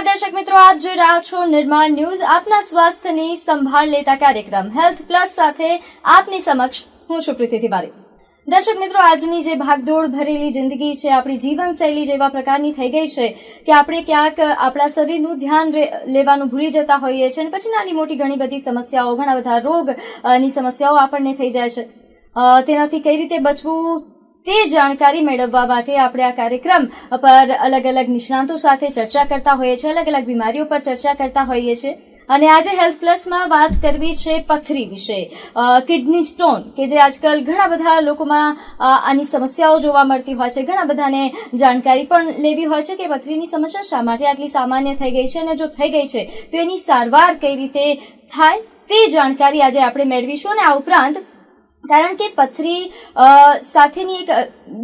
નમસ્કાર દર્શક મિત્રો, આપ જોઈ રહ્યા છો નિર્માણ ન્યૂઝ, આપના સ્વાસ્થ્યની સંભાળ લેતા કાર્યક્રમ, હેલ્થ પ્લસ સાથે આપની સમક્ષ હું છું પ્રીતિ તિવારી. દર્શક મિત્રો, આજની જે ભાગદોડ ભરેલી જિંદગી છે, આપણી જીવનશૈલી જેવા પ્રકારની થઈ ગઈ છે કે આપણે ક્યાંક આપણા શરીરનું ધ્યાન લેવાનું ભૂલી જતા હોઈએ છીએ અને પછી નાની મોટી ઘણી બધી સમસ્યાઓ, ઘણા બધા રોગની સમસ્યાઓ આપણને થઈ જાય છે. તેનાથી કઈ રીતે બચવું? તે જાણકારી મેળવવા માટે આપણે આ કાર્યક્રમ પર અલગ અલગ નિષ્ણાંતો સાથે ચર્ચા કરતા હોઈએ છીએ, અલગ અલગ બીમારીઓ પર ચર્ચા કરતા હોઈએ છીએ. અને આજે હેલ્થ પ્લસમાં વાત કરવી છે પથરી વિશે. કિડની સ્ટોન, કે જે આજકાલ ઘણા બધા લોકોમાં આની સમસ્યાઓ જોવા મળતી હોય છે. ઘણા બધાને જાણકારી પણ લેવી હોય છે કે પથરીની સમસ્યા શા માટે આટલી સામાન્ય થઈ ગઈ છે અને જો થઈ ગઈ છે, તો એની સારવાર કઈ રીતે થાય, તે જાણકારી આજે આપણે મેળવીશું. અને આ ઉપરાંત કારણ કે પથરી સાથેની એક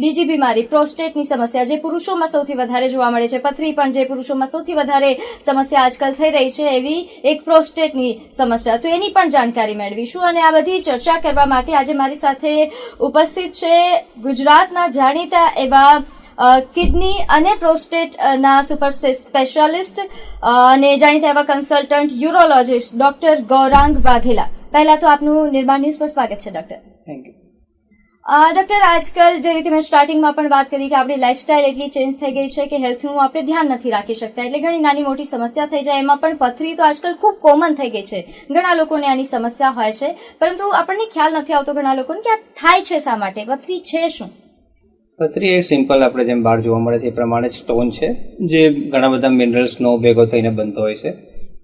બીજી બીમારી, પ્રોસ્ટેટની સમસ્યા, જે પુરુષોમાં સૌથી વધારે જોવા મળે છે. પથરી પણ જે પુરુષોમાં સૌથી વધારે સમસ્યા આજકાલ થઈ રહી છે, એવી એક પ્રોસ્ટેટની સમસ્યા. તો એની પણ જાણકારી મેળવીશું અને આ બધી ચર્ચા કરવા માટે આજે મારી સાથે ઉપસ્થિત છે ગુજરાતના જાણીતા એવા કિડની અને પ્રોસ્ટેટના સુપર સ્પેશિયાલિસ્ટ અને જાણીતા એવા consultant urologist doctor Gaurang Vaghela. પહેલા તો આપનું નિર્માણ ન્યૂઝ પર સ્વાગત છે ડોક્ટર. થેન્ક યુ ડોક્ટર આજકાલ જે રીતે મેં સ્ટાર્ટિંગમાં પણ વાત કરી કે આપણી લાઇફસ્ટાઇલ એટલી ચેન્જ થઈ ગઈ છે કે હેલ્થનું આપણે ધ્યાન નથી રાખી શકતા. એટલે ઘણી નાની મોટી સમસ્યા થઈ જાય એમાં પણ પથરી તો આજકાલ ખૂબ કોમન થઈ ગઈ છે. ઘણા લોકોને આની સમસ્યા હોય છે. પરંતુ આપણને ખ્યાલ નથી આવતો ઘણા લોકોને કે આ થાય છે શા માટે? પથરી છે શું? પથરી એ સિમ્પલ આપણે જેમ બહાર જોવા મળે છે એ પ્રમાણે સ્ટોન છે જે ઘણા બધા મિનરલ્સનો ભેગો થઈને બનતો હોય છે.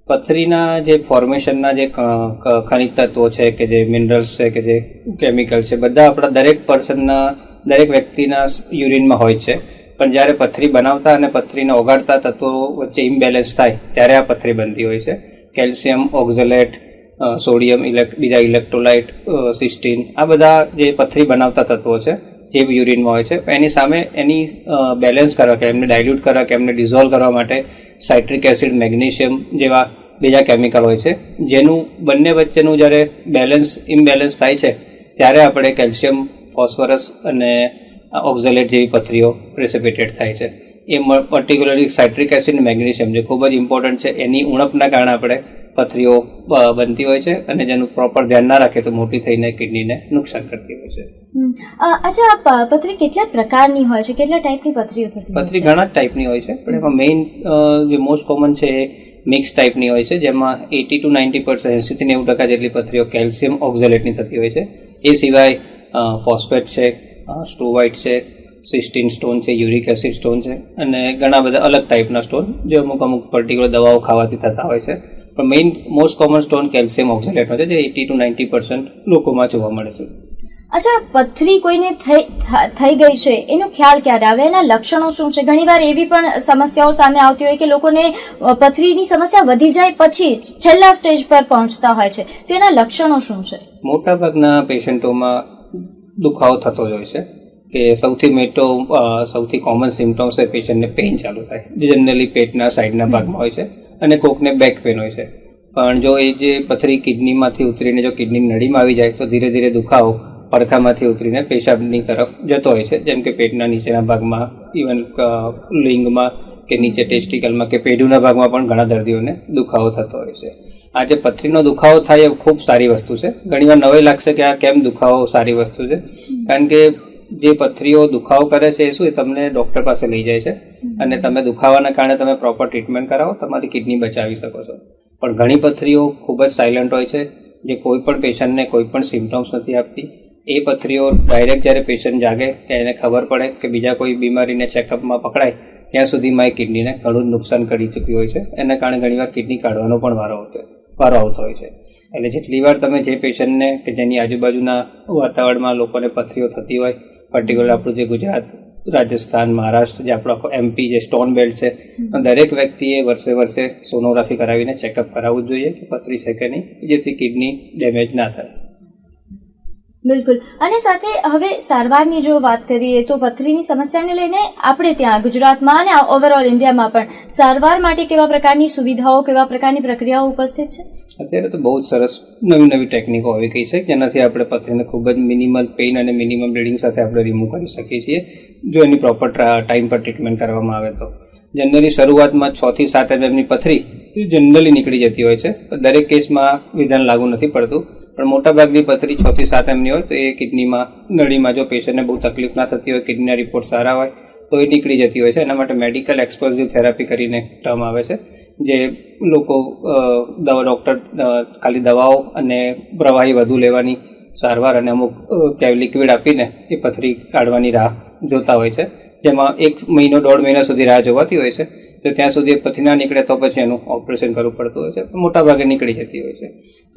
પથરીના જે ફોર્મેશનના જે ખનિજ તત્વો છે કે જે મિનરલ્સ છે કે જે કેમિકલ છે, બધા આપણા દરેક પર્સનના દરેક વ્યક્તિના યુરિનમાં હોય છે. પણ જ્યારે પથરી બનાવતા અને પથરીને ઓગાળતા તત્વો વચ્ચે ઇમ્બેલેન્સ થાય, ત્યારે આ પથરી બનતી હોય છે. કેલ્શિયમ, ઓક્ઝલેટ સોડિયમ ઇલેક્ટ બીજા ઇલેક્ટ્રોલાઇટ સિસ્ટીન, આ બધા જે પથરી બનાવતા તત્વો છે જે યુરિનમાં હોય છે, એની સામે એની બેલેન્સ કરવા કે એમને ડાયલ્યુટ કરવા કે એમને ડિઝોલ્વ કરવા માટે સાઇટ્રિક એસિડ મેગ્નેશિયમ જેવા બીજા કેમિકલ હોય છે. જેનું બંને વચ્ચેનું જ્યારે બેલેન્સ ઇમ્બેલેન્સ થાય છે, ત્યારે આપણે કેલ્શિયમ ફોસ્ફરસ અને ઓક્ઝેલેટ જેવી પથરીઓ પ્રેસિપિટેટ થાય છે. એ પર્ટિક્યુલરલી સાઇટ્રિક એસિડ મેગ્નેશિયમ જે ખૂબ જ ઇમ્પોર્ટન્ટ છે, એની ઉણપના કારણે આપણે પથરીઓ બનતી હોય છે અને જેનું પ્રોપર ધ્યાન ના રાખે તો મોટી થઈને કિડનીને નુકસાન કરતી હોય છે. અચ્છા આ પથરી કેટલા પ્રકારની હોય છે? કેટલા ટાઈપની પથરીઓ થતી પથરી ઘણા ટાઈપની હોય છે પણ એમાં મેઇન જે મોસ્ટ કોમન છે એ મિક્સ ટાઈપની હોય છે જેમાં એટી ટુ નાઇન્ટી પર્સન્ટ એંસીથી નેવું ટકા જેટલી પથરીઓ કેલ્શિયમ ઓક્ઝેલેટની થતી હોય છે. એ સિવાય ફોસ્ફેટ છે સ્ટોવાઇટ છે સિસ્ટીન સ્ટોન છે યુરિક એસિડ સ્ટોન છે અને ઘણા બધા અલગ ટાઈપના સ્ટોન જે અમુક અમુક પર્ટિક્યુલર દવાઓ ખાવાથી થતા હોય છે. પણ main most common stone calcium ઓક્ઝેલેટનો છે જે એટી ટુ નાઇન્ટી પર્સન્ટ લોકોમાં જોવા મળે છે. અચ્છા પથરી કોઈને થઈ ગઈ છે એનો ખ્યાલ ક્યારે આવે? એના લક્ષણો શું છે? ઘણીવાર એવી પણ સમસ્યાઓ સામે આવતી હોય કે લોકોને પથરીની સમસ્યા વધી જાય પછી છેલ્લા સ્ટેજ પર પહોંચતા હોય છે. તો એના લક્ષણો શું છે? મોટાભાગના પેશન્ટોમાં દુખાવો થતો જ હોય છે કે સૌથી મોટો સૌથી કોમન સિમ્ટમ્સ છે પેશન્ટને પેઇન ચાલુ થાય. જનરલી પેટના સાઈડના ભાગમાં હોય છે. અને કોકને બેક પેન હોય છે. પણ જો એ જે પથરી કિડનીમાંથી ઉતરીને જો કિડની નળીમાં આવી જાય, તો ધીરે ધીરે દુખાવો પડખામાંથી ઉતરીને પેશાબની તરફ જતો હોય છે. જેમ કે પેટના નીચેના ભાગમાં ઇવન લિંગમાં કે નીચે ટેસ્ટિકલમાં કે પેઢુના ભાગમાં પણ ઘણા દર્દીઓને દુખાવો થતો હોય છે. આ જે પથરીનો દુખાવો થાય એ ખૂબ સારી વસ્તુ છે. ઘણીવાર નવાઈ લાગશે કે આ કેમ દુખાવો સારી વસ્તુ છે. કારણ કે જે પથરીઓ દુખાવો કરે છે એ શું એ તમને ડૉક્ટર પાસે લઈ જાય છે? અને તમે દુખાવાના કારણે તમે પ્રોપર ટ્રીટમેન્ટ કરાવો તમારી કિડની બચાવી શકો છો. પણ ઘણી પથરીઓ ખૂબ જ સાયલન્ટ હોય છે જે કોઈ પણ પેશન્ટને કોઈ પણ સિમ્ટમ્સ નથી આપતી. એ પથરીઓ ડાયરેક્ટ જ્યારે પેશન્ટ જાગે કે એને ખબર પડે કે બીજા કોઈ બીમારીને ચેકઅપમાં પકડાય ત્યાં સુધીમાં એ કિડનીને ઘણું જ નુકસાન કરી ચૂક્યું હોય છે. એના કારણે ઘણીવાર કિડની કાઢવાનો પણ વારો આવતો વારો આવતો હોય છે. એટલે જેટલી વાર તમે જે પેશન્ટને કે જેની આજુબાજુના વાતાવરણમાં લોકોને પથરીઓ થતી હોય પર્ટિક્યુલર આપણું જે ગુજરાત રાજસ્થાન મહારાષ્ટ્ર જે આપણો આખો એમપી જે સ્ટોન બેલ્ટ છે દરેક વ્યક્તિએ વર્ષે વર્ષે સોનોગ્રાફી કરાવીને ચેકઅપ કરાવવું જોઈએ કે પથરી છે કે નહીં જેથી કિડની ડેમેજ ના થાય. બિલકુલ. અને સાથે હવે સારવારની જો વાત કરીએ તો પથરીની સમસ્યાને લઈને આપણે ત્યાં ગુજરાતમાં અને ઓવરઓલ ઇન્ડિયામાં પણ સારવાર માટે કેવા પ્રકારની સુવિધાઓ કેવા પ્રકારની પ્રક્રિયાઓ ઉપસ્થિત છે? અત્યારે તો બહુ જ સરસ નવી નવી ટેકનિકો આવી ગઈ છે, જેનાથી આપણે પથરીને ખૂબ જ મિનિમલ પેઇન અને મિનિમમ બ્લીડિંગ સાથે આપણે રિમૂવ કરી શકીએ છીએ, જો એની પ્રોપર ટાઈમ પર ટ્રીટમેન્ટ કરવામાં આવે તો. જનરલી શરૂઆતમાં છ થી સાત એમએમની પથરી જનરલી નીકળી જતી હોય છે દરેક કેસમાં વિધાન લાગુ નથી પડતું. પણ મોટાભાગની પથરી છ થી સાત એમની હોય તો એ કિડનીમાં નળીમાં જો પેશન્ટને બહુ તકલીફ ના થતી હોય કિડનીના રિપોર્ટ સારા હોય તો એ નીકળી જતી હોય છે, એના માટે મેડિકલ એક્સપોઝિવ થેરાપી કરીને ટર્મ આવે છે, જે લોકો દવા ડૉક્ટર ખાલી દવાઓ અને પ્રવાહી વધુ લેવાની સારવાર અને અમુક ક્યાંય લિક્વિડ આપીને એ પથરી કાઢવાની રાહ જોતા હોય છે. જેમાં એક મહિનો, દોઢ મહિના સુધી રાહ જોવાતી હોય છે. તો ત્યાં સુધી પથરી ના નીકળે તો પછી એનું ઓપરેશન કરવું પડતું હોય છે. મોટા ભાગે નીકળી જતી હોય છે.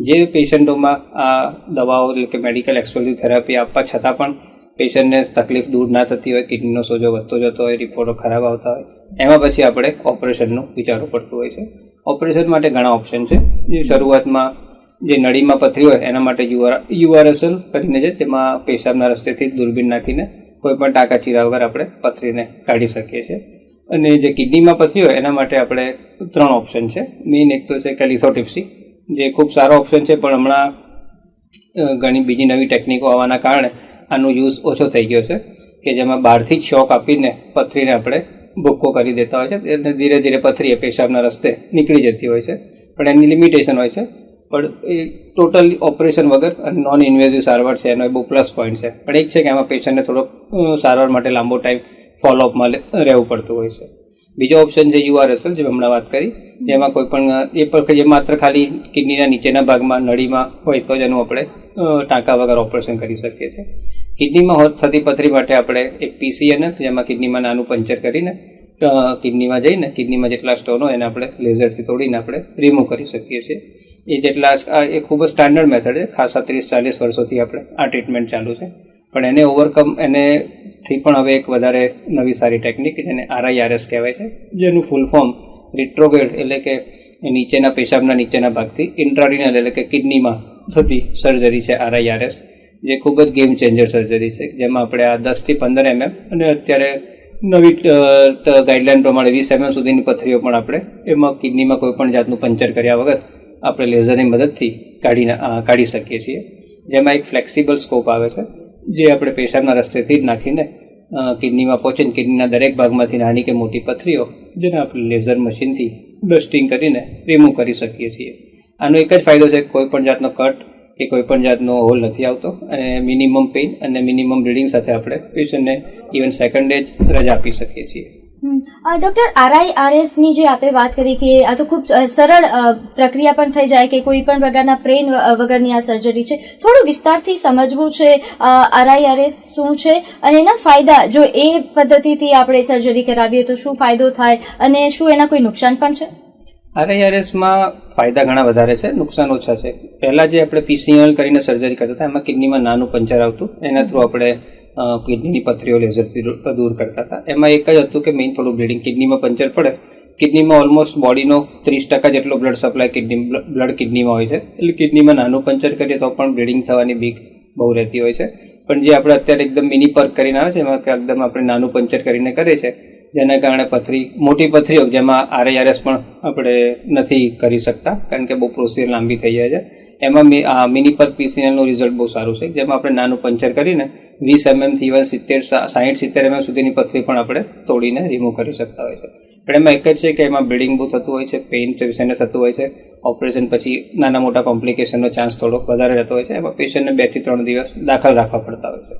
જે પેશન્ટોમાં આ દવાઓ એટલે કે મેડિકલ એક્સપોઝિવ થેરાપી આપવા છતાં પણ પેશન્ટને તકલીફ દૂર ના થતી હોય, કિડનીનો સોજો વધતો જતો હોય, રિપોર્ટો ખરાબ આવતા હોય, એમાં પછી આપણે ઓપરેશનનું વિચારવું પડતું હોય છે. ઓપરેશન માટે ઘણા ઓપ્શન છે. જે શરૂઆતમાં જે નળીમાં પથરી હોય, એના માટે યુઆર, યુઆરએસએલ કરીને છે. તેમાં પેશાબના રસ્તેથી દૂરબીન નાખીને કોઈ પણ ટાંકા ચીરા વગર આપણે પથરીને કાઢી શકીએ છીએ. અને જે કિડનીમાં પથરી હોય, એના માટે આપણે ત્રણ ઓપ્શન છે. મેઇન એક તો છે કેલિથોટિપ્સી, જે ખૂબ સારો ઓપ્શન છે, પણ હમણાં ઘણી બીજી નવી ટેકનિકો આવવાના કારણે આનો યુઝ ઓછો થઈ ગયો છે, કે જેમાં બહારથી જ શોક આપીને પથરીને આપણે ભૂક્કો કરી દેતા હોય છે અને ધીરે ધીરે પથરી પેશાબના રસ્તે નીકળી જતી હોય છે, પણ એની લિમિટેશન હોય છે, પણ એ ટોટલ ઓપરેશન વગર નોન ઇન્વેઝિવ સારવાર છે, એનો એ બહુ પ્લસ પોઈન્ટ છે. પણ એક છે કે એમાં પેશન્ટને થોડોક સારવાર માટે લાંબો ટાઈમ ફોલોઅપમાં રહેવું પડતું હોય છે. બીજો ઓપ્શન છે અસલ જે હમણાં વાત કરી. જેમાં કોઈ પણ, એ પણ જે માત્ર ખાલી કિડનીના નીચેના ભાગમાં, નળીમાં હોય તો જ એનું આપણે ટાંકા વગર ઓપરેશન કરી શકીએ છીએ. કિડનીમાં હોત થતી પથરી માટે આપણે એક પીસીએન જેમાં કિડનીમાં નાનું પંચર કરીને કિડનીમાં જઈને, કિડનીમાં જેટલા સ્ટોન હોય એને આપણે લેઝરથી તોડીને આપણે રિમૂવ કરી શકીએ છીએ. એ જેટલા એ ખૂબ જ સ્ટાન્ડર્ડ મેથડ છે. ખાસા ત્રીસ ચાલીસ વર્ષોથી આપણે આ ટ્રીટમેન્ટ ચાલુ છે. પણ એને ઓવરકમ એને થી પણ હવે એક વધારે નવી સારી ટેકનિક જેને આરઆઈઆરએસ કહેવાય છે, જેનું ફૂલ ફોર્મ રિટ્રોગેડ એટલે કે નીચેના પેશાબના નીચેના ભાગથી ઇન્ટ્રાડિનલ એટલે કે કિડનીમાં થતી સર્જરી છે આરઆઈઆરએસ જે ખૂબ જ ગેમ ચેન્જર સર્જરી છે. જેમાં આપણે આ દસથી પંદર એમએમ અને અત્યારે નવી ગાઈડલાઈન પ્રમાણે વીસ એમએમ સુધીની પથરીઓ પણ આપણે એમાં કિડનીમાં કોઈ પણ જાતનું પંચર કર્યા વગર આપણે લેઝરની મદદથી કાઢી કાઢી શકીએ છીએ. જેમાં એક ફ્લેક્સિબલ સ્કોપ આવે છે. જે આપણે પેશાબના રસ્તેથી જ નાખીને કિડનીમાં પહોંચીને કિડનીના દરેક ભાગમાંથી નાની કે મોટી પથરીઓ જેને આપણે લેઝર મશીનથી ડસ્ટિંગ કરીને રિમૂવ કરી શકીએ છીએ. આનો એક જ ફાયદો છે, કોઈ પણ જાતનો કટ કે કોઈ પણ જાતનો હોલ નથી આવતો અને મિનિમમ પેઇન અને મિનિમમ બ્લીડિંગ સાથે આપણે પેશન્ટને ઇવન સેકન્ડ ડે જ રજા આપી શકીએ છીએ. ડોક્ટર આરઆઈઆરએસની જે આપે વાત કરી કે આ તો ખૂબ સરળ પ્રક્રિયા પણ થઈ જાય કે કોઈ પણ પ્રકારના પ્રેન વગરની આ સર્જરી છે. થોડું વિસ્તારથી સમજવું છે આરઆઈઆરએસ શું છે અને એના ફાયદા, જો એ પદ્ધતિથી આપણે સર્જરી કરાવીએ તો શું ફાયદો થાય અને શું એના કોઈ નુકસાન પણ છે? આરઆઈઆરએસમાં ફાયદા ઘણા વધારે છે, નુકસાન ઓછા છે. પહેલાં જે આપણે પીસીએલ કરીને સર્જરી કરતા હતા, એમાં કિડનીમાં નાનું પંચર આવતું, એના થ્રુ આપણે કિડનીની પથરીઓ લેઝરથી દૂર કરતા હતા. એમાં એક જ હતું કે મેઇન થોડું બ્લીડિંગ કિડનીમાં પંચર પડે. કિડનીમાં ઓલમોસ્ટ બોડીનો ત્રીસ ટકા જેટલો બ્લડ સપ્લાય કિડની બ્લડ કિડનીમાં હોય છે. એટલે કિડનીમાં નાનું પંચર કરીએ તો પણ બ્લીડિંગ થવાની બીક બહુ રહેતી હોય છે. પણ જે આપણે અત્યારે એકદમ મિની પર્ક કરીને આવે છે, એમાં એકદમ આપણે નાનું પંચર કરીને કરે છે જેના કારણે પથરી, મોટી પથરીઓ, જેમાં આરઆઈઆરએસ પણ આપણે નથી કરી શકતા, કારણ કે બહુ પ્રોસિજર લાંબી થઈ જાય છે. એમાં મિની પર પીસીએલનું રિઝલ્ટ બહુ સારું છે. જેમાં આપણે નાનું પંચર કરીને વીસ એમએમથી ઇવન સિત્તેર સાહીઠ, સિત્તેર એમએમ સુધીની પથરી પણ આપણે તોડીને રિમૂવ કરી શકતા હોય છે. પણ એમાં એક જ છે કે એમાં બ્લીડિંગ બહુ થતું હોય છે પેઇન પેશન્ટને થતું હોય છે. ઓપરેશન પછી નાના મોટા કોમ્પ્લિકેશનનો ચાન્સ થોડોક વધારે રહેતો હોય છે. એમાં પેશન્ટને બેથી ત્રણ દિવસ દાખલ રાખવા પડતા હોય છે.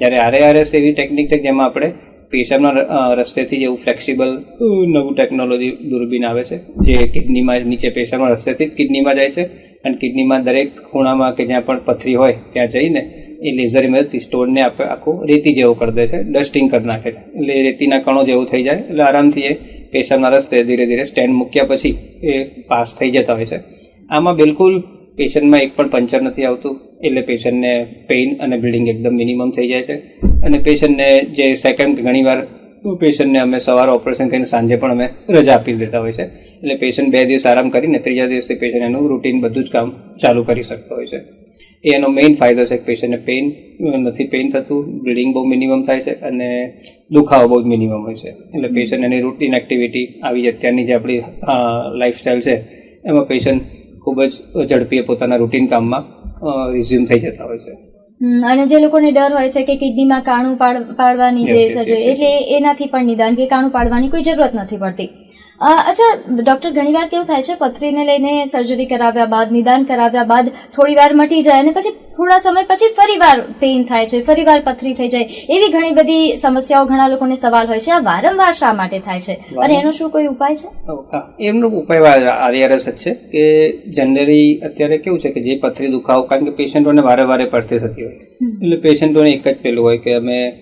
જ્યારે આરએઆરએસ એવી ટેકનિક છે જેમાં આપણે પેશાબના રસ્તેથી જેવું ફ્લેક્સિબલ નવું ટેકનોલોજી દૂરબીન આવે છે. જે કિડનીમાં નીચે પેશાબના રસ્તેથી જ કિડનીમાં જાય છે. અને કિડનીમાં દરેક ખૂણામાં કે જ્યાં પણ પથરી હોય ત્યાં જઈને એ લેઝરની મદદથી સ્ટોનને આપણે આખું રેતી જેવું કરી દે છે, ડસ્ટિંગ કરી નાખે છે. એટલે રેતીના કણો જેવું થઈ જાય, એટલે આરામથી એ પેશન્ટના રસ્તે ધીરે ધીરે સ્ટેન્ડ મૂક્યા પછી એ પાસ થઈ જતા હોય છે. આમાં બિલકુલ પેશન્ટમાં એક પણ પંચર નથી આવતું, એટલે પેશન્ટને પેઇન અને બ્લીડિંગ એકદમ મિનિમમ થઈ જાય છે. અને પેશન્ટને જે સેકન્ડ ઘણીવાર પેશન્ટને અમે સવારે ઓપરેશન કરીને સાંજે પણ અમે રજા આપી દેતા હોય છે. એટલે પેશન્ટ બે દિવસ આરામ કરીને ત્રીજા દિવસથી પેશન્ટ એનું રૂટીન બધું જ કામ ચાલુ કરી શકતો હોય છે. એ એનો મેઇન ફાયદો છે કે પેશન્ટને પેઇન નથી પેઇન થતું બ્લીડિંગ બહુ મિનિમમ થાય છે અને દુખાવો બહુ મિનિમમ હોય છે. એટલે પેશન્ટ એની રૂટીન એક્ટિવિટી આવી અત્યારની જે આપણી લાઈફસ્ટાઈલ છે, એમાં પેશન્ટ ખૂબ જ ઝડપી પોતાના રૂટીન કામમાં રિઝ્યુમ થઈ જતા હોય છે. અને જે લોકોને ડર હોય છે કે કિડનીમાં કાણું પાડવાની જે સર્જરી. એટલે એનાથી પણ નિદાન કે કાણું પાડવાની કોઈ જરૂરત નથી પડતી અચ્છા ડોક્ટર ઘણીવાર કેવું થાય છે પથરીને લઈને સર્જરી કરાવ્યા બાદ નિદાન કરાવ્યા બાદ થોડી વાર મટી જાય અને પછી થોડા સમય પછી ફરીવાર પેઇન થાય છે ફરીવાર પથરી થઈ જાય. એવી ઘણી બધી સમસ્યાઓ ઘણા લોકોને સવાલ હોય છે આ વારંવાર શા માટે થાય છે? અને એનો શું કોઈ ઉપાય છે? એમનો ઉપાય આરઆરએસ જ છે કે જનરલી અત્યારે કેવું છે કે જે પથરી દુખાવો કારણ કે પેશન્ટોને વારે વારે પડતી થતી હોય. એટલે પેશન્ટોને એક જ પેલું હોય કે અમે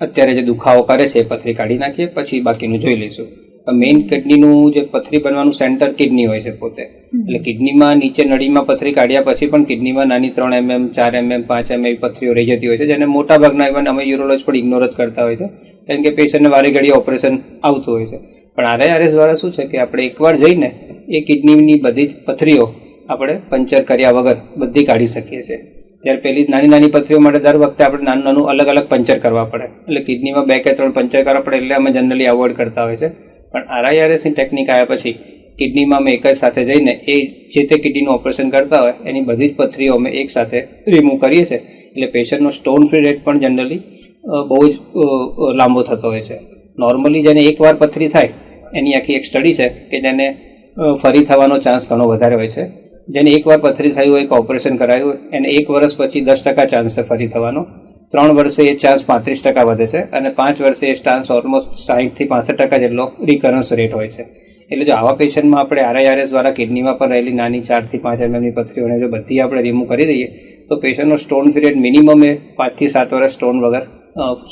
અત્યારે જે દુખાવો કરે છે એ પથરી કાઢી નાખીએ પછી બાકીનું જોઈ લઈશું. મેઇન કિડનીનું જે પથરી બનવાનું સેન્ટર કિડની હોય છે પોતે. એટલે કિડનીમાં નીચે નળીમાં પથરી કાઢ્યા પછી પણ કિડનીમાં નાની ત્રણ એમએમ ચાર એમએમ પાંચ એમએમ પથરીઓ રહી જતી હોય છે જેને મોટા ભાગના ઇવન અમે યુરોલોજ પણ ઇગ્નોર જ કરતા હોય છે. કારણ કે પેશન્ટને વારે ઘડીએ ઓપરેશન આવતું હોય છે. પણ આરઆઈઆરએસ દ્વારા શું છે કે આપણે એકવાર જઈને એ કિડનીની બધી જ પથરીઓ આપણે પંચર કર્યા વગર બધી કાઢી શકીએ છીએ. ત્યારે પેલી નાની નાની પથરીઓ માટે દર વખતે આપણે નાનું નાનું અલગ અલગ પંચર કરવા પડે. એટલે કિડનીમાં બે કે ત્રણ પંચર કરવા પડે એટલે અમે જનરલી અવોઇડ કરતા હોય છે. પણ આરઆઈઆરએસની ટેકનિક આવ્યા પછી કિડનીમાં અમે એક જ સાથે જઈને એ જે તે કિડનીનું ઓપરેશન કરતા હોય એની બધી જ પથરીઓ અમે એક સાથે રિમૂવ કરીએ છીએ. એટલે પેશન્ટનો સ્ટોન ફ્રી રેટ પણ જનરલી બહુ જ લાંબો થતો હોય છે. નોર્મલી જેને એકવાર પથરી થાય, એની આખી એક સ્ટડી છે કે જેને ફરી થવાનો ચાન્સ ઘણો વધારે હોય છે. જેને એકવાર પથરી થયું હોય કે ઓપરેશન કરાયું હોય, એને એક વર્ષ પછી દસ ટકા ચાન્સ છે ફરી થવાનો. ત્રણ વર્ષે એ ચાન્સ પાંત્રીસ ટકા વધે છે અને પાંચ વર્ષે એ ચાન્સ ઓલમોસ્ટ સાહીઠથી પાસઠ ટકા જેટલો રિકરન્સ રેટ હોય છે. એટલે જો આવા પેશન્ટમાં આપણે આરઆઈઆરએસ દ્વારા કિડનીમાં પણ રહેલી નાની ચારથી પાંચ એમએમની પથરીઓને જો બધી આપણે રિમૂવ કરી દઈએ, તો પેશન્ટનો સ્ટોન રેટ મિનિમમ એ પાંચથી સાત વર્ષ સ્ટોન વગર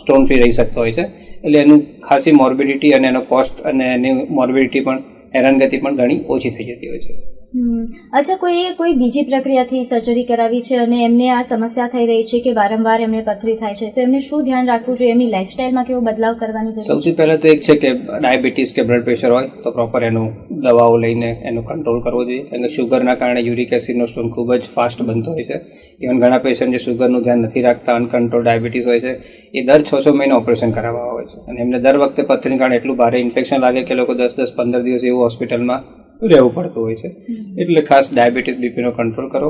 સ્ટોન ફ્રી રહી શકતો હોય છે. એટલે એનું ખાસી મોર્બિડિટી અને એનો કોસ્ટ અને એની મોર્બિડિટી પણ, હેરાનગતિ પણ ઘણી ઓછી થઈ જતી હોય છે. અચ્છા, કોઈ કોઈ બીજી પ્રક્રિયાથી સર્જરી કરાવી છે અને એમને આ સમસ્યા થઈ રહી છે કે વારંવાર એમને પથરી થાય છે? તો એમને શું ધ્યાન રાખવું જોઈએ? એમની લાઈફસ્ટાઈલમાં કેવો બદલાવ કરવાની જરૂર સૌથી પહેલાં તો એક છે કે ડાયાબિટીસ કે બ્લડ પ્રેશર હોય, તો પ્રોપર એનું દવાઓ લઈને એનું કંટ્રોલ કરવો જોઈએ. કે શુગરના કારણે યુરિક એસિડનો સ્ટોન ખૂબ જ ફાસ્ટ બનતો હોય છે. ઇવન ઘણા પેશન્ટ જે શુગરનું ધ્યાન નથી રાખતા અનકંટ્રોલ ડાયાબિટીસ હોય છે, એ દર છ છ મહિને ઓપરેશન કરાવવા હોય છે. અને એમને દર વખતે પથરીને કારણે એટલું ભારે ઇન્ફેક્શન લાગે કે લોકો દસ દસ પંદર દિવસ એવું હોસ્પિટલમાં રહેવું પડતું હોય છે. એટલે ખાસ ડાયાબિટીસ બીપીનો કંટ્રોલ કરો.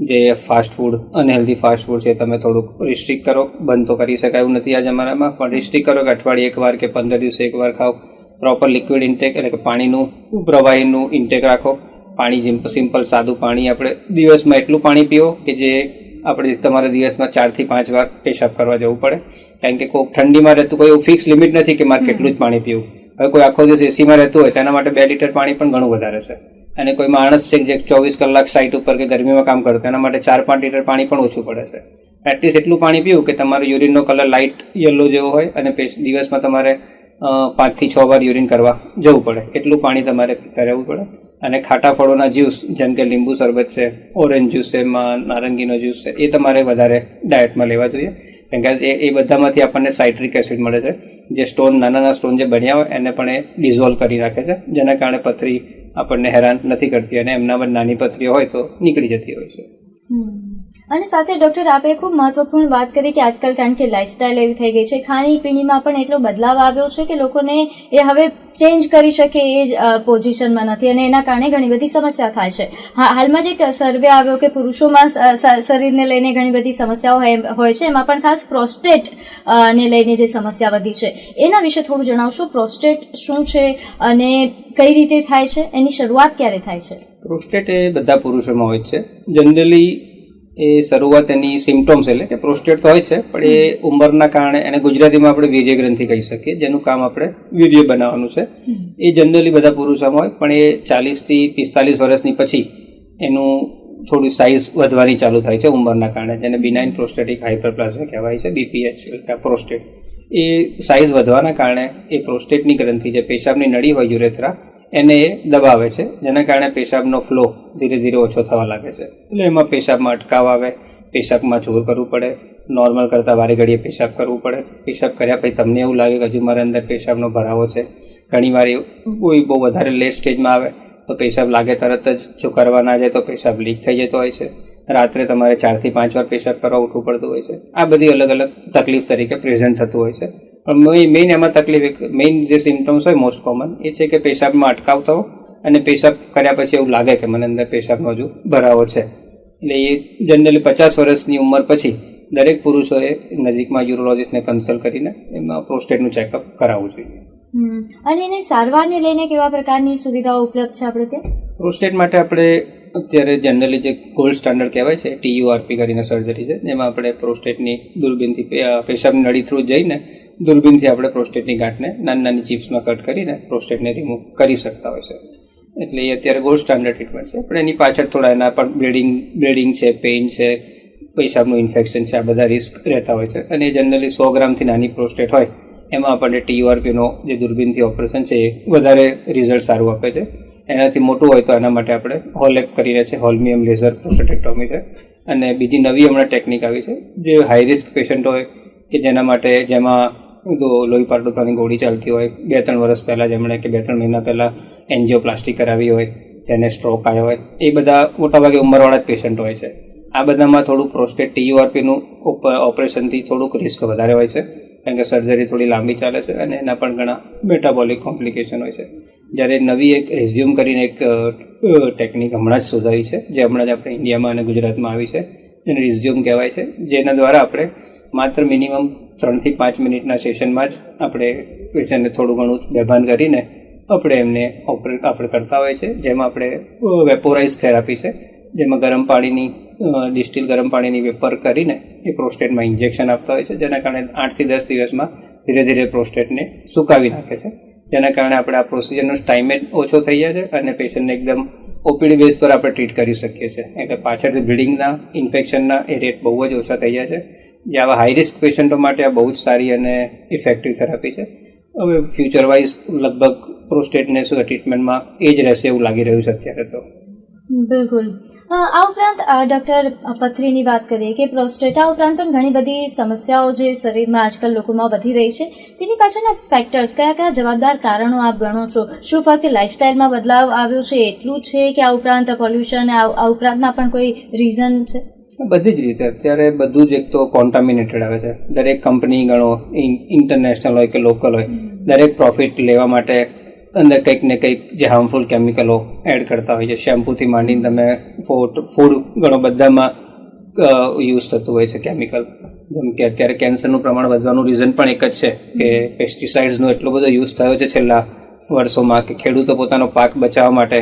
જે fast food unhealthy fast food છે તમે થોડુંક રિસ્ટ્રિક્ટ કરો. બંધ તો કરી શકાય એવું નથી આ જમાનામાં પણ રિસ્ટ્રિક્ટ કરો કે અઠવાડિયે એકવાર કે પંદર દિવસે એકવાર ખાઓ. પ્રોપર લિક્વિડ ઇન્ટેક એટલે કે પાણીનું પ્રવાહીનું ઇન્ટેક રાખો. પાણી સિમ્પલ સાદું પાણી આપણે દિવસમાં એટલું પાણી પીઓ કે જે આપણે તમારે દિવસમાં ચારથી પાંચ વાર પેશાબ કરવા જવું પડે. કારણ કે કોઈ ઠંડીમાં રહેતું કોઈ એવું ફિક્સ લિમિટ નથી કે મારે કેટલું જ પાણી પીવું. હવે કોઈ આખો દિવસ એસીમાં રહેતું હોય, તેના માટે બે લીટર પાણી પણ ઘણું વધારે છે. અને કોઈ માણસ છે જે ચોવીસ કલાક સાઇટ ઉપર કે ગરમીમાં કામ કરતો એના માટે ચાર પાંચ લીટર પાણી પણ ઓછું પડે છે. એટલીસ્ટ એટલું પાણી પીવું કે તમારો યુરિનનો કલર લાઇટ યલો જેવો હોય અને દિવસમાં તમારે પાંચથી છ વાર યુરિન કરવા જવું પડે. એટલું પાણી તમારે પીતા રહેવું પડે. અને ખાટા ફળોના જ્યુસ, જેમ કે લીંબુ શરબત છે, ઓરેન્જ જ્યુસ છે નારંગીનો જ્યુસ છે, એ તમારે વધારે ડાયટમાં લેવા જોઈએ. કારણ કે એ બધામાંથી આપણને સાઇટ્રિક એસિડ મળે છે. જે સ્ટોન નાના નાના સ્ટોન જે બન્યા હોય, એને પણ એ ડિઝોલ્વ કરી નાખે છે. જેના કારણે પથરી આપણને હેરાન નથી કરતી અને એમના પર નાની પથરીઓ હોય તો નીકળી જતી હોય છે. અને સાથે ડોક્ટર આપે ખૂબ મહત્વપૂર્ણ વાત કરી કે આજકાલ કારણ કે લાઇફસ્ટાઇલ એવી થઈ ગઈ છે ખાણીપીણીમાં પણ એટલો બદલાવ આવ્યો છે કે લોકોને એ હવે ચેન્જ કરી શકે એ જ પોઝિશનમાં નથી અને એના કારણે ઘણી બધી સમસ્યા થાય છે. હાલમાં જે સર્વે આવ્યો કે પુરુષોમાં શરીરને લઈને ઘણી બધી સમસ્યાઓ હોય છે. એમાં પણ ખાસ પ્રોસ્ટેટ ને લઈને જે સમસ્યા વધી છે. એના વિશે થોડું જણાવશો? પ્રોસ્ટેટ શું છે અને કઈ રીતે થાય છે? એની શરૂઆત ક્યારે થાય છે? પ્રોસ્ટેટ એ બધા પુરુષોમાં હોય છે. જનરલી એ શરૂઆત એની સિમ્ટોમ્સ એટલે કે પ્રોસ્ટેટ તો હોય છે પણ એ ઉંમરના કારણે એને ગુજરાતીમાં આપણે વીર્ય ગ્રંથિ કહી શકીએ જેનું કામ આપણે વીર્ય બનાવવાનું છે. એ જનરલી બધા પુરુષોમાં હોય પણ એ ચાલીસથી પિસ્તાલીસ વર્ષની પછી એનું થોડી સાઇઝ વધવાની ચાલુ થાય છે ઉંમરના કારણે જેને બિનાઇન પ્રોસ્ટેટિક હાઇપરપ્લાઝિયા કહેવાય છે બીપીએચ એટલે પ્રોસ્ટેટ એ સાઇઝ વધવાના કારણે એ પ્રોસ્ટેટની ગ્રંથિ જે પેશાબની નળી હોય યુરેથ્રા એને એ દબાવે છે, જેના કારણે પેશાબનો ફ્લો ધીરે ધીરે ઓછો થવા લાગે છે. એટલે એમાં પેશાબમાં અટકાવ આવે, પેશાબમાં જોર કરવું પડે નોર્મલ કરતાં વારે ઘડીએ પેશાબ કરવું પડે. પેશાબ કર્યા પછી તમને એવું લાગે કે હજુ મારા અંદર પેશાબનો ભરાવો છે. ઘણીવાર કોઈ બહુ વધારે લેટ સ્ટેજમાં આવે, તો પેશાબ લાગે તરત જ. જો કરવા ના જાય તો પેશાબ લીક થઈ જતો હોય છે. રાત્રે તમારે ચારથી પાંચ વાર પેશાબ કરવા ઉઠવું પડતું હોય છે. આ બધી અલગ અલગ તકલીફ તરીકે પ્રેઝન્ટ થતું હોય છે. પણ મેઇન એમાં તકલીફ મેઇન જે સિમ્ટમ્સ હોય મોસ્ટ કોમન એ છે કે પેશાબમાં અટકાવ થવો અને પેશાબ કર્યા પછી એવું લાગે કે મને અંદર પેશાબનો હજુ ભરાવો છે. એટલે એ જનરલી પચાસ વર્ષની ઉંમર પછી દરેક પુરુષોએ નજીકમાં યુરોલોજિસ્ટને કન્સલ્ટ કરીને એમાં પ્રોસ્ટેટનું ચેકઅપ કરાવવું જોઈએ. અને એની સારવારને લઈને કેવા પ્રકારની સુવિધાઓ ઉપલબ્ધ છે આપણે ત્યાં? પ્રોસ્ટેટ માટે આપણે અત્યારે જનરલી જે ગોલ્ડ સ્ટાન્ડર્ડ કહેવાય છે ટીયુઆરપી કરીને સર્જરી છે, જેમાં આપણે પ્રોસ્ટેટની દૂરબીનથી પેશાબની નળી થ્રુ જઈને દૂરબીનથી આપણે પ્રોસ્ટેટની ગાંઠને નાની નાની ચિપ્સમાં કટ કરીને પ્રોસ્ટેટને રિમૂવ કરી શકતા હોય છે. એટલે એ અત્યારે ગોલ્ડ સ્ટાન્ડર્ડ ટ્રીટમેન્ટ છે. પણ એની પાછળ થોડા એના પણ બ્લીડિંગ બ્લીડિંગ છે પેઇન છે પેશાબનું ઇન્ફેક્શન છે, આ બધા રિસ્ક રહેતા હોય છે. અને જનરલી સો ગ્રામથી નાની પ્રોસ્ટેટ હોય, એમાં આપણને ટીયુઆરપીનો જે દૂરબીનથી ઓપરેશન છે, એ વધારે રિઝલ્ટ સારું આપે છે. એનાથી મોટું હોય તો એના માટે આપણે હોલેપ કરીને છે હોલમિયમ લેઝર પ્રોસ્ટેટેક્ટોમી છે અને બીજી નવી હમણાં ટેકનિક આવી છે, જે હાઈ રિસ્ક પેશન્ટ હોય કે જેના માટે જેમાં લોહી પાટું થવાની ગોળી ચાલતી હોય બે ત્રણ વર્ષ પહેલાં જેમણે કે બે ત્રણ મહિના પહેલાં એન્જિયોપ્લાસ્ટી કરાવી હોય, જેને સ્ટ્રોક આવ્યો હોય, એ બધા મોટાભાગે ઉંમરવાળા જ પેશન્ટ હોય છે. આ બધામાં થોડું પ્રોસ્ટેટ ટીયુઆરપીનું ઓપરેશનથી થોડુંક રિસ્ક વધારે હોય છે. કારણ કે સર્જરી થોડી લાંબી ચાલે છે અને એના પણ ઘણા મેટાબોલિક કોમ્પ્લિકેશન હોય છે. જ્યારે નવી એક રેઝ્યુમ કરીને એક ટેકનિક હમણાં જ શોધાવી છે, જે હમણાં જ આપણે ઇન્ડિયામાં અને ગુજરાતમાં આવી છે. જેને રિઝ્યુમ કહેવાય છે. જેના દ્વારા આપણે માત્ર મિનિમમ ત્રણથી પાંચ મિનિટના સેશનમાં જ આપણે પેશન્ટને થોડું ઘણું બેભાન કરીને આપણે એમને ઓપરેટ આપણે કરતા હોય છે. જેમાં આપણે વેપોરાઇઝ થેરાપી છે. જેમાં ગરમ પાણીની ડિસ્ટિલ ગરમ પાણીની વેપર કરીને એ પ્રોસ્ટેટમાં ઇન્જેક્શન આપતા હોય છે. જેના કારણે આઠથી દસ દિવસમાં ધીરે ધીરે પ્રોસ્ટેટને સુકાવી નાખે છે. જેના કારણે આપણે આ પ્રોસિજરનો ટાઈમ ઓછો થઈ જાય છે અને પેશન્ટને એકદમ ઓપીડી બેઝ પર આપણે ટ્રીટ કરી શકીએ છીએ. એટલે પાછળથી બ્લીડિંગના ઇન્ફેક્શનના એ રેટ બહુ જ ઓછા થઈ જાય છે. જે આવા હાઈ રિસ્ક પેશન્ટો માટે આ બહુ જ સારી અને ઇફેક્ટિવ થેરાપી છે. હવે ફ્યુચર વાઇઝ લગભગ પ્રોસ્ટેટને શું ટ્રીટમેન્ટમાં એ જ રહેશે એવું લાગી રહ્યું છે અત્યારે તો. બિલકુલ. આ ઉપરાંત ડૉક્ટર પથરીની વાત કરીએ કે પ્રોસ્ટેટ ઉપરાંત પણ ઘણી બધી સમસ્યાઓ જે શરીરમાં આજકાલ લોકોમાં વધી રહી છે તેની પાછળના ફેક્ટર્સ કયા કયા જવાબદાર કારણો આપ ગણો છો? શું ફક્ત લાઇફસ્ટાઇલમાં બદલાવ આવ્યો છે એટલું છે કે આ ઉપરાંત પોલ્યુશન આ ઉપરાંતમાં પણ કોઈ રીઝન છે? બધી જ રીતે. અત્યારે બધું જ એક તો કોન્ટામિનેટેડ આવે છે. દરેક કંપની ગણો ઇન્ટરનેશનલ હોય કે લોકલ હોય દરેક પ્રોફિટ લેવા માટે અંદર કંઈક ને કંઈક જે હાર્મફુલ કેમિકલો એડ કરતા હોય છે. શેમ્પૂથી માંડીને તમે ફૂડ ફૂડ ઘણો બધામાં યુઝ થતું હોય છે કેમિકલ જેમ કે અત્યારે કેન્સરનું પ્રમાણ વધવાનું રીઝન પણ એક જ છે કે પેસ્ટિસાઇડ્સનો એટલો બધો યુઝ થયો છે છેલ્લા વર્ષોમાં કે ખેડૂતો પોતાનો પાક બચાવવા માટે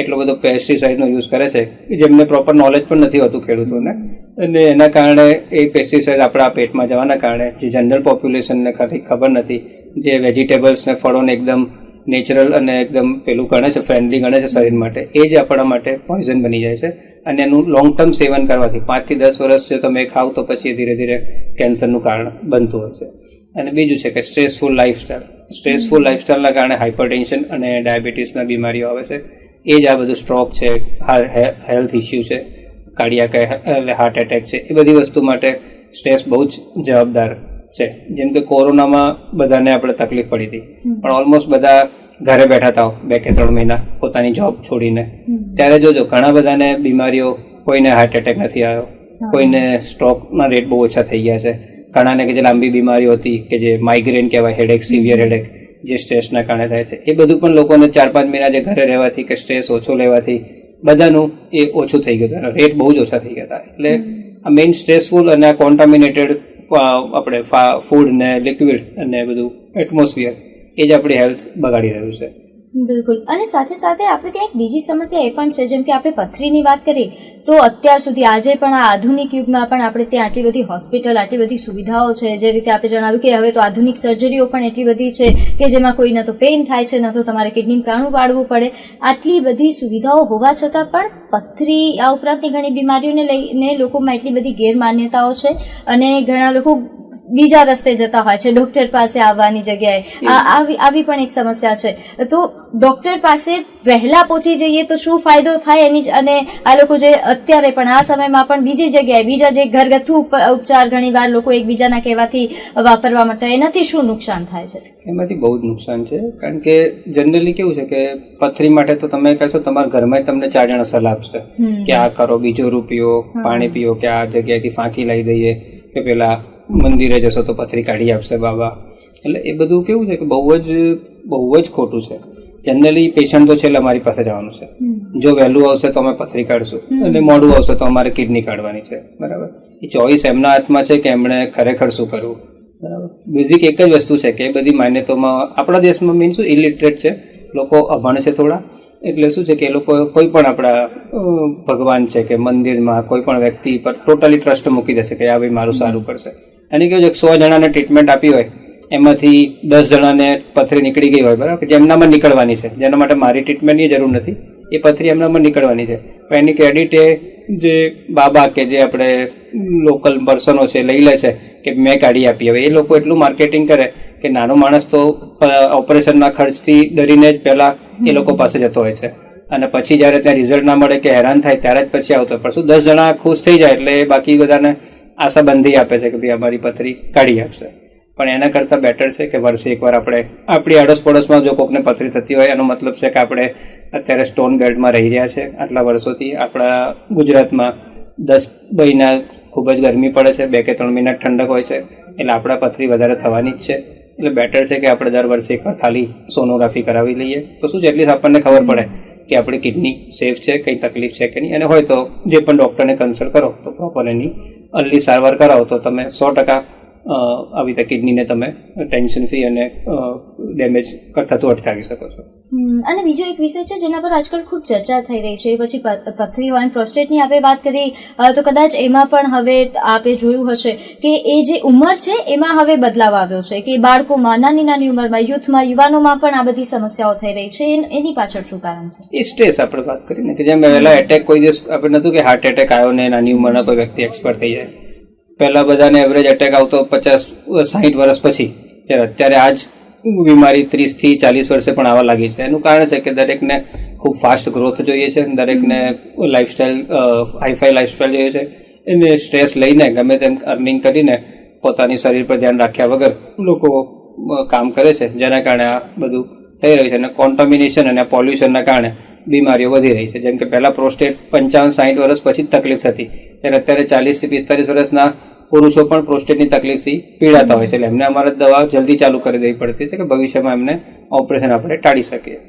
એટલો બધો પેસ્ટિસાઇડનો યુઝ કરે છે જેમને પ્રોપર નોલેજ પણ નથી હોતું ખેડૂતોને. અને એના કારણે એ પેસ્ટિસાઇડ આપણા પેટમાં જવાના કારણે જે જનરલ પોપ્યુલેશનને ખરી ખબર નથી, જે વેજીટેબલ્સને ફળોને એકદમ નેચરલ અને એકદમ પેલું ગણે છે ફ્રેન્ડલી ગણે છે શરીર માટે. એ જ આપણા માટે પોઈઝન બની જાય છે. અને એનું લોંગ ટર્મ સેવન કરવાથી પાંચથી દસ વર્ષ જો તમે ખાવ તો પછી ધીરે ધીરે કેન્સરનું કારણ બનતું હોય છે. અને બીજું છે કે સ્ટ્રેસફુલ લાઈફસ્ટાઈલ સ્ટ્રેસફુલ લાઈફસ્ટાઈલના કારણે હાઇપરટેન્શન અને ડાયાબિટીસના બીમારીઓ આવે છે. એ જ આ બધું સ્ટ્રોક છે હેલ્થ ઇસ્યુ છે કાર્ડિયાક હાર્ટ એટેક છે. એ બધી વસ્તુ માટે સ્ટ્રેસ બહુ જ જવાબદાર છે. જેમ કે કોરોનામાં બધાને આપણે તકલીફ પડી હતી. પણ ઓલમોસ્ટ બધા ઘરે બેઠા હતા બે કે ત્રણ મહિના પોતાની જોબ છોડીને. ત્યારે જોજો ઘણા બધાને બીમારીઓ કોઈને હાર્ટ એટેક નથી આવ્યો. કોઈને સ્ટ્રોકના રેટ બહુ ઓછા થઈ ગયા છે. ઘણાને કે જે લાંબી બીમારીઓ હતી કે જે માઇગ્રેન કહેવાય હેડેક સિવિયર હેડેક જે સ્ટ્રેસના કારણે થાય છે. એ બધું પણ લોકોને ચાર પાંચ મહિના જે ઘરે રહેવાથી કે સ્ટ્રેસ ઓછો લેવાથી બધાનું એ ઓછું થઈ ગયું હતું. રેટ બહુ જ ઓછા થઈ ગયા હતા. એટલે આ મેઇન સ્ટ્રેસફુલ અને આ કોન્ટામિનેટેડ આપણે ફૂડ ને લિક્વિડ અને બધું એટમોસ્ફિયર એ જ આપણી હેલ્થ બગાડી રહ્યું છે. બિલકુલ. અને સાથે સાથે આપણે ત્યાં એક બીજી સમસ્યા એ પણ છે, જેમ કે આપણે પથરીની વાત કરીએ, તો અત્યાર સુધી આજે પણ આ આધુનિક યુગમાં પણ આપણે ત્યાં આટલી બધી હોસ્પિટલ, આટલી બધી સુવિધાઓ છે, જે રીતે આપણે જણાવ્યું કે હવે તો આધુનિક સર્જરીઓ પણ એટલી બધી છે કે જેમાં કોઈ ન તો પેઇન થાય છે, ન તો તમારે કિડની કાણું પાડવું પડે. આટલી બધી સુવિધાઓ હોવા છતાં પણ પથરી આ ઉપરાંતની ઘણી બીમારીઓને લઈને લોકોમાં એટલી બધી ગેરમાન્યતાઓ છે અને ઘણા લોકો બીજા રસ્તે જતા હોય છે ડોક્ટર પાસે આવવાની જગ્યાએ. આવી પણ એક સમસ્યા છે. તો ડોક્ટર પાસે વહેલા પહોંચી જઈએ તો શું ફાયદો થાય એની અને આ લોકો જે અત્યારે પણ આ સમયમાં પણ બીજી જગ્યાએ બીજા જે ઘરગથ્થુ ઉપચાર ઘણી વાર લોકો એકબીજાના કહેવાથી વાપરવા માટે એનાથી શું નુકસાન થાય છે? એમાંથી બહુ જ નુકસાન છે કારણ કે જનરલી કેવું છે કે પથરી માટે તો તમે કહેશો તમારા ઘરમાં તમને ચાર જણા સલાહ આપશે કે આ કરો બીજો રૂપિયો પાણી પીઓ કે આ જગ્યાએથી ફાંકી લઈ દઈએ કે પેલા મંદિરે જશો તો પથરી કાઢી આપશે બાબા. એટલે એ બધું કેવું છે કે બહુ જ બહુ જ ખોટું છે. જનરલી પેશન્ટ તો છેલ્લે અમારી પાસે જવાનું છે. જો વહેલું આવશે તો અમે પથરી કાઢશું. અને મોડું આવશે તો અમારે કિડની કાઢવાની છે. બરાબર? એ ચોઈસ એમના હાથમાં છે કે એમણે ખરેખર શું કરવું. બરાબર? બેઝિક એક જ વસ્તુ છે કે એ બધી માન્યતાઓમાં આપણા દેશમાં મીન શું ઇલિટરેટ છે. લોકો અભણ છે થોડા. એટલે શું છે કે એ લોકો કોઈ પણ આપણા ભગવાન છે કે મંદિરમાં કોઈ પણ વ્યક્તિ પર ટોટલી ટ્રસ્ટ મૂકી દેશે કે આ ભાઈ મારું સારું કરશે અને કેવું છે સો જણાને ટ્રીટમેન્ટ આપી હોય, એમાંથી દસ જણાને પથરી નીકળી ગઈ હોય, બરાબર? જે એમનામાં નીકળવાની છે. જેના માટે મારી ટ્રીટમેન્ટની જરૂર નથી. એ પથરી એમનામાં નીકળવાની છે. પણ એની ક્રેડિટ એ જે બાબા કે જે આપણે લોકલ પર્સનો છે, લઈ લે છે કે મેં કાઢી આપી. હવે એ લોકો એટલું માર્કેટિંગ કરે કે નાનો માણસ તો ઓપરેશનના ખર્ચથી ડરીને જ પહેલાં એ લોકો પાસે જતો હોય છે. અને પછી જ્યારે ત્યાં રિઝલ્ટ ના મળે કે હેરાન થાય, ત્યારે જ પછી આવતો હોય. પણ શું દસ જણા ખુશ થઈ જાય એટલે બાકી બધાને આશાબંધી આપે છે કે ભાઈ અમારી પથરી કાઢી આપશે. પણ એના કરતાં બેટર છે કે વર્ષે એકવાર આપણે આપણી આડોશ પડોશમાં જો કોકને પથરી થતી હોય, એનો મતલબ છે કે આપણે અત્યારે સ્ટોન બેલ્ટમાં રહી રહ્યા છે. આટલા વર્ષોથી આપણા ગુજરાતમાં દસ મહિના ખૂબ જ ગરમી પડે છે, બે કે ત્રણ મહિના ઠંડક હોય છે. એટલે આપણા પથરી વધારે થવાની જ છે. એટલે બેટર છે કે આપણે દર વર્ષે એકવાર ખાલી સોનોગ્રાફી કરાવી લઈએ. તો શું એટલીસ્ટ આપણને ખબર પડે. કે આપણી કિડની સેફ છે, કંઈ તકલીફ છે કે નહીં? અને હોય તો જે પણ ડૉક્ટરને કન્સલ્ટ કરો, તો પ્રોપર એની અર્લી સારવાર કરાવો. તો તમે સો ટકા આવી રીતે કિડનીને તમે ટેન્શન ફ્રી અને ડેમેજ થતું અટકાવી શકો છો. અને બીજો એક વિષય છે જેના પર આજકાલ ખૂબ ચર્ચા થઈ રહી છે. એ પછી પ- પથરી હોય અને પ્રોસ્ટેટની આપણે વાત કરી તો કદાચ એમાં પણ હવે આપે જોયું હશે કે એ જે ઉંમર છે એમાં હવે બદલાવ આવ્યો છે કે બાળકોમાં, નાની નાની ઉંમરમાં, યુથમાં, યુવાનોમાં પણ આ બધી સમસ્યાઓ થઈ રહી છે. એની પાછળ શું કારણ છે? એ સ્ટ્રેસ આપણે વાત કરીને કે જેમ પહેલા એટેક કોઈ દિવસ આપણે નહોતું કે હાર્ટ એટેક આવ્યો ને નાની ઉંમરના કોઈ વ્યક્તિ એક્સપર્ટ થઈ જાય. પહેલા બધાને એવરેજ એટેક આવતો પચાસ સાહીઠ વર્ષ પછી, ત્યારે અત્યારે આજ બીમારી ત્રીસથી ચાલીસ વર્ષે પણ આવવા લાગી છે. એનું કારણ છે કે દરેકને ખૂબ ફાસ્ટ ગ્રોથ જોઈએ છે, દરેકને લાઈફસ્ટાઈલ હાઈફાઈ લાઈફસ્ટાઈલ જોઈએ છે. એને સ્ટ્રેસ લઈને, ગમે તેમ અર્નિંગ કરીને પોતાની શરીર પર ધ્યાન રાખ્યા વગર લોકો કામ કરે છે, જેના કારણે આ બધું થઈ રહ્યું છે અને કોન્ટામિનેશન અને પોલ્યુશનના કારણે બીમારીઓ વધી રહી છે. જેમ કે પહેલાં પ્રોસ્ટેટ પંચાવન સાઠ વર્ષ પછી જ તકલીફ થતી. ત્યારે અત્યારે ચાલીસથી પિસ્તાલીસ વર્ષના પુરુષો પણ પ્રોસ્ટેટની તકલીફથી પીડાતા હોય છે. એટલે એમને અમારે દવા જલ્દી ચાલુ કરી દેવી પડતી છે કે ભવિષ્યમાં એમને ઓપરેશન આપણે ટાળી શકીએ.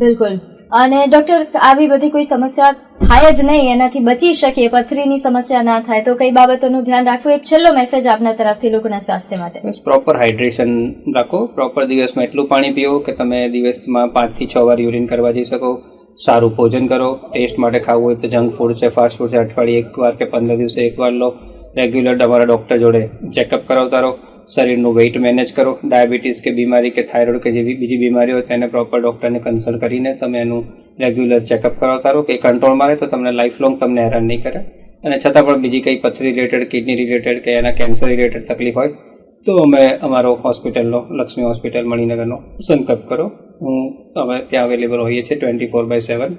બિલકુલ. અને ડોક્ટર આવી બધી કોઈ સમસ્યા થાય જ નહીં એનાથી બચી શકીએ પથરીની સમસ્યા ના થાય તો કઈ બાબતોનું ધ્યાન રાખવું એક છેલ્લો મેસેજ આપના તરફથી લોકોના સ્વાસ્થ્ય માટે. પ્રોપર હાઇડ્રેશન રાખો પ્રોપર દિવસમાં એટલું પાણી પીઓ કે તમે દિવસમાં પાંચથી છ વાર યુરિન કરવા જઈ શકો. સારું ભોજન કરો. ટેસ્ટ માટે ખાવું હોય તો જંક ફૂડ છે ફાસ્ટ ફૂડ છે અઠવાડિયે એકવાર કે પંદર દિવસે એકવાર લો. રેગ્યુલર તમારા ડૉક્ટર જોડે ચેકઅપ કરાવતા રહો. શરીરનું વેઇટ મેનેજ કરો. ડાયાબિટીસ કે બીમારી કે થાઇરોઇડ કે જેવી બીજી બીમારી હોય તેને પ્રોપર ડૉક્ટરને કન્સલ્ટ કરીને તમે એનું રેગ્યુલર ચેકઅપ કરાવતા રહો. કે કંટ્રોલમાં રહે તો તમને લાઈફ લોંગ તમને હેરાન નહીં કરે. અને છતાં પણ બીજી કંઈ પથરી રિલેટેડ કિડની રિલેટેડ કે એના કેન્સર રિલેટેડ તકલીફ હોય, તો અમે અમારો હોસ્પિટલનો લક્ષ્મી હોસ્પિટલ મણિનગરનો સંકલ્પ કરો. હું અમે ત્યાં અવેલેબલ હોઈએ છીએ ટ્વેન્ટી ફોર બાય સેવન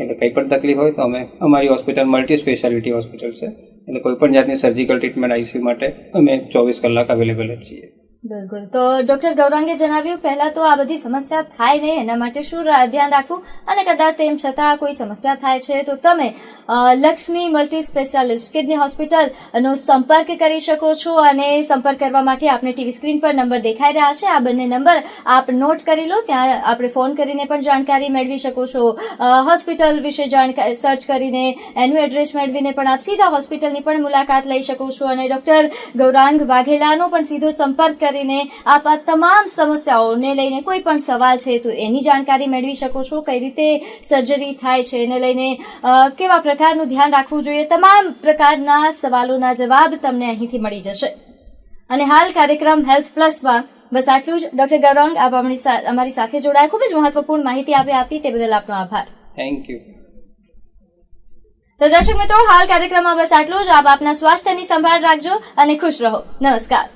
એટલે કંઈ પણ તકલીફ હોય તો અમે અમારી હોસ્પિટલ મલ્ટી સ્પેશિયાલિટી હોસ્પિટલ છે. એટલે કોઈ પણ જાતની સર્જિકલ ટ્રીટમેન્ટ આઈસીયુ માટે અમે ચોવીસ કલાક અવેલેબલ જ છીએ. બિલકુલ. તો ડોક્ટર ગૌરાંગે જણાવ્યું, પહેલા તો આ બધી સમસ્યા થાય નહીં, એના માટે શું ધ્યાન રાખવું? અને કદાચ તેમ છતાં કોઈ સમસ્યા થાય છે, તો તમે લક્ષ્મી મલ્ટી સ્પેશિયાલિસ્ટ કિડની હોસ્પિટલનો સંપર્ક કરી શકો છો અને સંપર્ક કરવા માટે આપને ટીવી સ્ક્રીન પર નંબર દેખાઈ રહ્યા છે. આ બંને નંબર આપ નોટ કરી લો, ત્યાં આપણે ફોન કરીને પણ જાણકારી મેળવી શકો છો. હોસ્પિટલ વિશે જાણકારી સર્ચ કરીને એનું એડ્રેસ મેળવીને પણ આપ સીધા હોસ્પિટલની પણ મુલાકાત લઈ શકો છો. અને ડોક્ટર ગૌરાંગ વાઘેલાનો પણ સીધો સંપર્ક કરીને આપ આ તમામ સમસ્યાઓને લઈને કોઈ પણ સવાલ છે તો એની જાણકારી મેળવી શકો છો કઈ રીતે સર્જરી થાય છે એને લઈને કેવા પ્રકારનું ધ્યાન રાખવું જોઈએ તમામ પ્રકારના સવાલોના જવાબ તમને અહીંથી મળી જશે. અને હાલ કાર્યક્રમ હેલ્થ પ્લસમાં બસ આટલું જ. ડોક્ટર ગૌરાંગ આપ અમારી સાથે જોડાયા. ખૂબ જ મહત્વપૂર્ણ માહિતી આપે આપી તે બદલ આપનો આભાર. થેન્ક યુ તો દર્શક મિત્રો હાલ કાર્યક્રમમાં બસ આટલું જ. આપ આપના સ્વાસ્થ્યની સંભાળ રાખજો અને ખુશ રહો. નમસ્કાર.